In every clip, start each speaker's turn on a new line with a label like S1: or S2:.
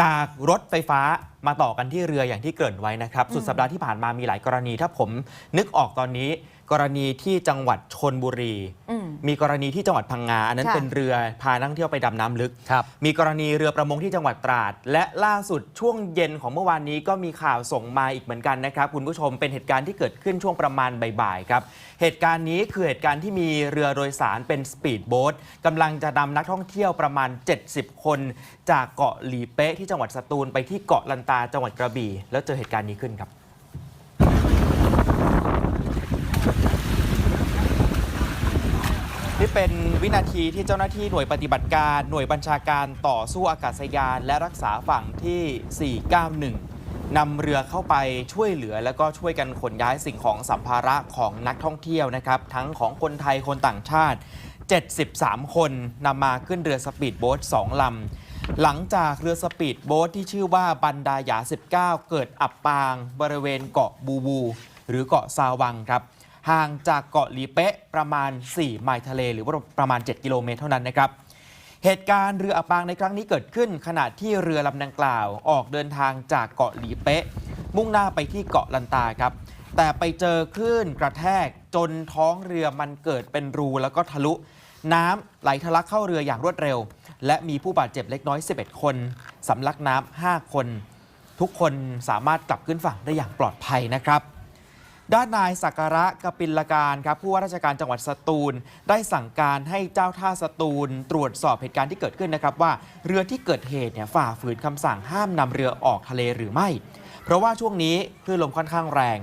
S1: จากรถไฟฟ้ามาต่อกันที่เรืออย่างที่เกริ่นไว้นะครับ สุดสัปดาห์ที่ผ่านมามีหลายกรณี ถ้าผมนึกออกตอนนี้ กรณีที่จังหวัดชนบุรี
S2: อืม
S1: มีกรณีที่จังหวัดพังงาอันนั้น
S2: ค่ะ
S1: เป็นเรือพานักท่องเที่ยวไปดำน้ำลึก
S3: ครับ
S1: มีกรณีเรือประมงที่จังหวัดตราด และล่าสุดช่วงเย็นของเมื่อวานนี้ก็มีข่าวส่งมาอีกเหมือนกันนะครับ คุณผู้ชมเป็นเหตุการณ์ที่เกิดขึ้นช่วงประมาณบ่ายๆครับเหตุการณ์นี้คือเหตุการณ์ที่มีเรือโดยสารเป็นสปีดโบ๊ทกำลังจะนำนักท่องเที่ยวประมาณ 70 คน จากเกาะหลีเป๊ะที่จังหวัดสตูลไปที่เกาะลันตาจังหวัดกระบี่ แล้วเจอเหตุการณ์นี้ขึ้นครับนี่เป็นวินาทีที่เจ้าหน้าที่หน่วยปฏิบัติการหน่วยบัญชาการต่อสู้อากาศยาน และรักษาฝั่งที่ 491 นำเรือเข้าไปช่วยเหลือ แล้วก็ช่วยกันขนย้ายสิ่งของสัมภาระของนักท่องเที่ยวนะครับ ทั้งของคนไทยคนต่างชาติ 73 คนนำมาขึ้นเรือสปีดโบ๊ท2ลำ หลังจากเรือสปีดโบ๊ทที่ชื่อว่าบันดาหยา 19 เกิดอับปาง บริเวณเกาะบูบู หรือเกาะซาวังครับ ห่างจากเกาะหลีเป๊ะประมาณ 4 ไมล์ทะเล หรือว่าประมาณ 7 กิโลเมตรเท่านั้นนะครับ เหตุการณ์เรืออับปางในครั้งนี้เกิดขึ้น ขณะที่เรือลำดังกล่าวออกเดินทางจากเกาะหลีเป๊ะมุ่งหน้าไปที่เกาะลันตาครับ แต่ไปเจอคลื่นกระแทกจนท้องเรือมันเกิดเป็นรูแล้วก็ทะลุ น้ำไหลทะลักเข้าเรืออย่างรวดเร็ว และมีผู้บาดเจ็บเล็กน้อย 11 คนสำลักน้ำ5คน ทุกคนสามารถกลับขึ้นฝั่งได้อย่างปลอดภัยนะครับด้านนายสักการะกปิลการครับผู้ว่าราชการจังหวัดสตูล ได้สั่งการให้เจ้าท่าสตูล ตรวจสอบเหตุการณ์ที่เกิดขึ้นนะครับว่า เรือที่เกิดเหตุเนี่ยฝ่าฝืนคำสั่งห้ามนำเรือออกทะเลหรือไม่ เพราะว่าช่วงนี้คลื่นลมค่อนข้างแรง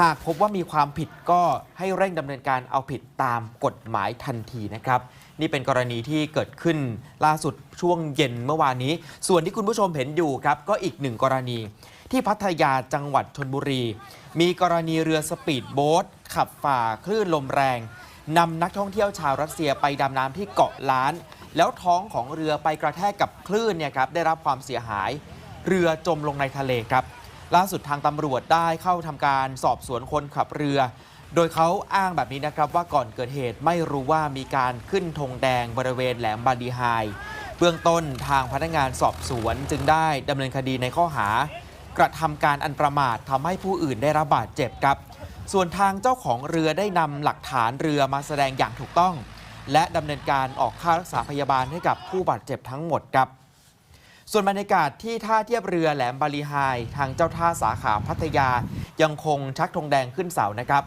S1: หากพบว่ามีความผิดก็ให้เร่งดำเนินการเอาผิดตามกฎหมายทันทีนะครับ นี่เป็นกรณีที่เกิดขึ้นล่าสุดช่วงเย็นเมื่อวานนี้ ส่วนที่คุณผู้ชมเห็นอยู่ครับก็อีกหนึ่งกรณี ที่พัทยาจังหวัดชนบุรี มีกรณีเรือสปีดโบ๊ทขับฝ่าคลื่นลมแรงนำนักท่องเที่ยวชาวรัสเซียไปดำน้ำที่เกาะล้าน แล้วท้องของเรือไปกระแทกกับคลื่นเนี่ยครับได้รับความเสียหาย เรือจมลงในทะเลครับ ล่าสุดทางตำรวจได้เข้าทำการสอบสวนคนขับเรือ โดยเขาอ้างแบบนี้นะครับว่าก่อนเกิดเหตุไม่รู้ว่ามีการขึ้นธงแดงบริเวณแหลมบาดีไฮเบื้องต้นทางพนักงานสอบสวนจึงได้ดำเนินคดีในข้อหา กระทำการอันประมาททำให้ผู้อื่นได้รับบาดเจ็บครับ ส่วนทางเจ้าของเรือได้นำหลักฐานเรือมาแสดงอย่างถูกต้อง และดำเนินการออกค่ารักษาพยาบาลให้กับผู้บาดเจ็บทั้งหมดครับ ส่วนบรรยากาศที่ท่าเทียบเรือแหลมบาลีไฮทางเจ้าท่าสาขาพัทยายังคงชักธงแดงขึ้นเสานะครับ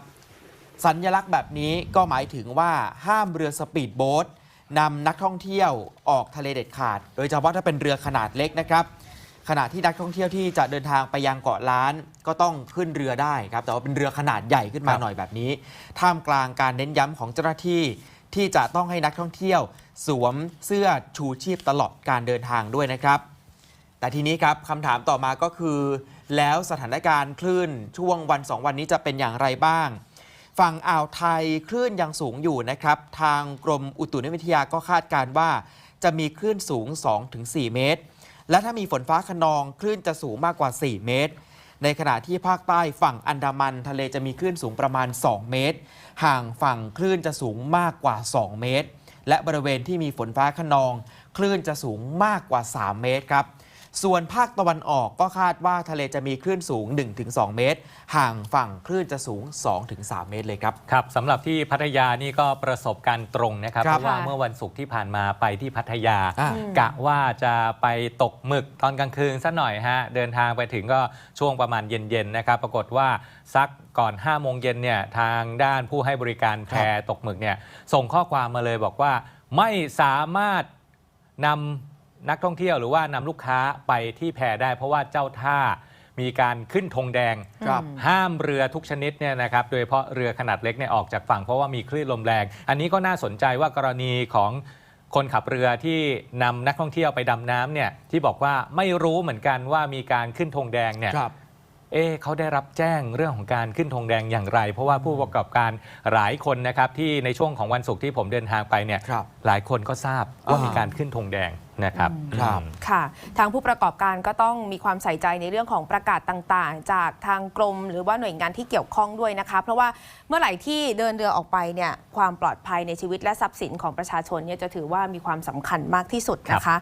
S1: สัญญลักษณ์แบบนี้ก็หมายถึงว่าห้ามเรือสปีดโบ๊ทนำนักท่องเที่ยวออกทะเลเด็ดขาด โดยเฉพาะถ้าเป็นเรือขนาดเล็กนะครับ ขณะที่นักท่องเที่ยวที่จะเดินทางไปยังเกาะล้าน ก็ต้องขึ้นเรือได้ครับ แต่ว่าเป็นเรือขนาดใหญ่ขึ้นมา
S3: ครับ
S1: หน่อยแบบนี้ ท่ามกลางการเน้นย้ำของเจ้าหน้าที่ที่จะต้องให้นักท่องเที่ยว สวมเสื้อชูชีพตลอดการเดินทางด้วยนะครับ แต่ทีนี้ครับคำถามต่อมาก็คือ แล้วสถานการณ์คลื่นช่วงวัน 2 วันนี้จะเป็นอย่างไรบ้าง ฝั่งอ่าวไทยคลื่นยังสูงอยู่นะครับ ทางกรมอุตุนิยมวิทยาก็คาดการณ์ว่า จะมีคลื่นสูง 2-4 เมตร และถ้ามีฝนฟ้าขนองคลื่นจะสูงมากกว่า 4 เมตร ในขณะที่ภาคใต้ฝั่งอันดามันทะเลจะมีคลื่นสูงประมาณ 2 เมตร ห่างฝั่งคลื่นจะสูงมากกว่า 2 เมตร และบริเวณที่มีฝนฟ้าขนอง คลื่นจะสูงมากกว่า 3 เมตรครับ ส่วนภาคตะวันออกก็คาดว่าทะเลจะมีคลื่นสูง 1-2 เมตร ห่างฝั่งคลื่นจะสูง 2-3 เมตรเลยครับ
S3: ครับสำหรับที่พัทยานี่ก็ประสบการณ์ตรงนะครับ
S1: ครั
S3: เพ
S1: บ
S3: ราะว่า
S2: ค่ะ
S3: เมื่อวันศุกร์ที่ผ่านมาไปที่พัทยา
S1: อ่า
S3: กะว่าจะไปตกหมึกตอนกลางคืนสักหน่อยฮะเดินทางไปถึงก็ช่วงประมาณเย็นๆนะครับ ปรากฏว่าสักก่อน5โมงเย็นเนี่ยทางด้านผู้ให้บริการแพตกหมึกเนี่ยส่งข้อความมาเลยบอกว่าไม่สามารถนำ นักท่องเที่ยวหรือว่านำลูกค้าไปที่แพได้ เพราะว่าเจ้าท่ามีการขึ้นธงแดง
S1: ครับ
S3: ห้ามเรือทุกชนิดเนี่ยนะครับโดยเฉพาะเรือขนาดเล็กเนี่ยออกจากฝั่งเพราะว่ามีคลื่นลมแรง อันนี้ก็น่าสนใจว่ากรณีของคนขับเรือที่นำนักท่องเที่ยวไปดำน้ำเนี่ยที่บอกว่าไม่รู้เหมือนกันว่ามีการขึ้นธงแดงเนี่ย
S1: ครับ
S3: เอ๊ะเขาได้รับแจ้งเรื่องของการขึ้นธงแดงอย่างไร เพราะว่าผู้ประกอบการหลายคนนะครับที่ในช่วงของวันศุกร์ที่ผมเดินทางไปเนี่ย
S1: ครับ
S3: หลายคนก็ทราบว่า
S1: อ่ามี
S3: มีการขึ้นธงแดงนะครับ
S1: ครับ
S3: อืม
S2: ค่ะ ทางผู้ประกอบการก็ต้องมีความใส่ใจในเรื่องของประกาศต่างๆ จากทางกรม หรือว่าหน่วยงานที่เกี่ยวข้องด้วยนะคะ เพราะว่าเมื่อไหร่ที่เดินเรือออกไปเนี่ยความปลอดภัยในชีวิตและทรัพย์สินของประชาชนเนี่ยจะถือว่ามีความสำคัญมากที่สุดนะคะ